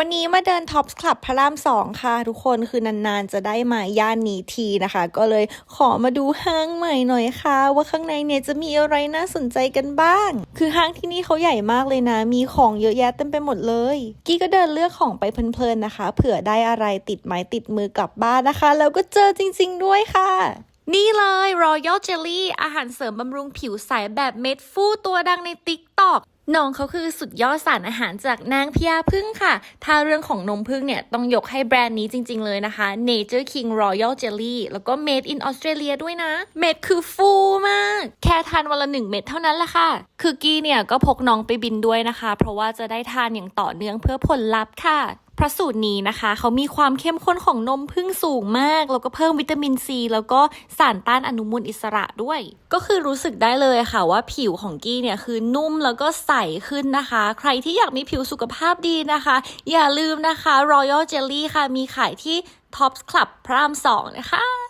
วันนี้มาเดินท็อปส์คลับพระรามสองค่ะ ทุกคนคือนานๆจะได้มาย่านนี้ทีนะคะ ก็เลยขอมาดูห้างใหม่หน่อยค่ะ ว่าข้างในเนี่ยจะมีอะไรน่าสนใจกันบ้าง คือห้างที่นี่เขาใหญ่มากเลยนะ มีของเยอะแยะเต็มไปหมดเลย กี้ก็เดินเลือกของไปเพลินๆนะคะ เผื่อได้อะไรติดไม้ติดมือกลับบ้านนะคะ แล้วก็เจอจริง ๆ ด้วยค่ะนี่เลย Royal Jelly อาหารเสริมบำรุงผิวใสแบบเม็ดฟูตัวดังใน TikTok น้องเขาคือสุดยอดสารอาหารจากนางพญาพึ่งค่ะ ถ้าเรื่องของนมพึ่งเนี่ย ต้องยกให้แบรนด์นี้จริง ๆ เลยนะคะ Nature King Royal Jelly แล้วก็ Made in Australia ด้วยนะ เม็ดคือฟูมาก แค่ทานวันละหนึ่งเม็ดเท่านั้นละค่ะ คือกี้เนี่ยก็พกน้องไปบินด้วยนะคะ เพราะว่าจะได้ทานอย่างต่อเนื่องเพื่อผลลัพธ์ค่ะ เพราะสูตรนี้นะคะ เขามีความเข้มข้นของนมพึ่งสูงมาก แล้วก็เพิ่มวิตามินซีแล้วก็สารต้านอนุมูลอิสระด้วย ก็คือรู้สึกได้เลยค่ะว่าผิวของกี้เนี่ยคือนุ่มแล้วก็ใสขึ้นนะคะ ใครที่อยากมีผิวสุขภาพดีนะคะ อย่าลืมนะคะ Royal Jelly ค่ะมีขายที่ Tops Club พระรามสองนะคะ